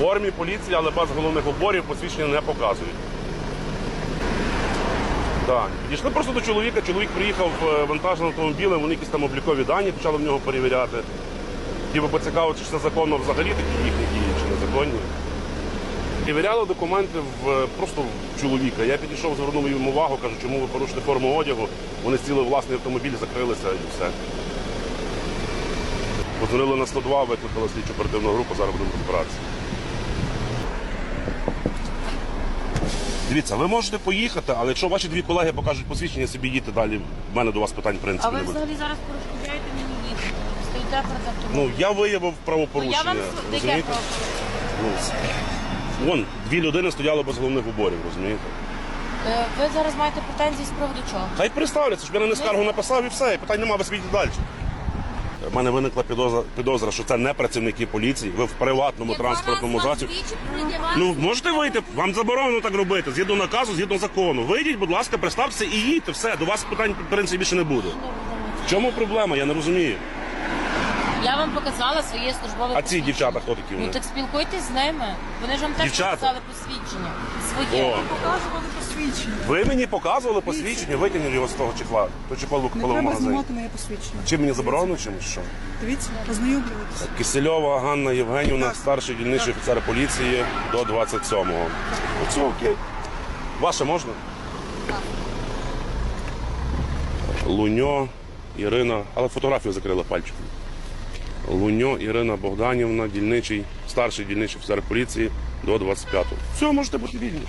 Формі поліції, але без головних уборів посвідчення не показують. Так. Підійшли просто до чоловіка. Чоловік приїхав е, вантажним автомобілем, вони якісь там облікові дані почали в нього перевіряти. Хотів би поцікавити, чи це законно взагалі такі їхні дії, чи незаконні. Перевіряли документи в е, просто в чоловіка. Я підійшов, звернув їм увагу, кажу, чому ви порушили форму одягу. Вони сіли в власний автомобіль, закрилися і все. Подзвонили на 102, викликали слідчу оперативну групу, зараз будемо розбиратися. Дивіться, ви можете поїхати, але якщо ваші дві колеги покажуть посвідчення, собі їдьте далі. В мене до вас питань в А ви не буде. взагалі зараз перешкоджаєте мені їхати. Стоїте перед автомобілем. Ну я виявив Ну, правопорушення. я вам таке розумієте? правопорушення. Ну, вон, дві людини стояли без головних уборів, розумієте? Е, Ви зараз маєте претензії з приводу чого? Хай представляться, щоб я на них скаргу написав і все, і питань немає, ви світіть далі. У мене виникла підозра, підозра, що це не працівники поліції, ви в приватному транспортному засобі. Ну, можете вийти, вам заборонено так робити, згідно наказу, згідно закону. Вийдіть, будь ласка, представтеся і їдьте, все, до вас питань в принципі більше не буде. В чому проблема? Я не розумію. Я вам показала своє службове А ці посвідчення. дівчата хто такі Ну вони? так спілкуйтесь з ними. Вони ж вам теж Дівчата. показали посвідчення. Своє. О, Показували посвідчення. ви мені показували посвідчення, витягніть його з того чехла. То чехол ви Не в треба магазині. знімати моє посвідчення. Чим мені заборонено, чи що? Дивіться, ознайомлюватися. Кисельова Ганна Євгенівна, Так. старший дільничий офіцер поліції до 27-го. Оце окей. Ваше можна? Луньо Ірина, але фотографію закрила пальчиком. Луньо Ірина Богданівна, дільничий, старший дільничий офіцер поліції до 25-го. Все, можете бути вільні.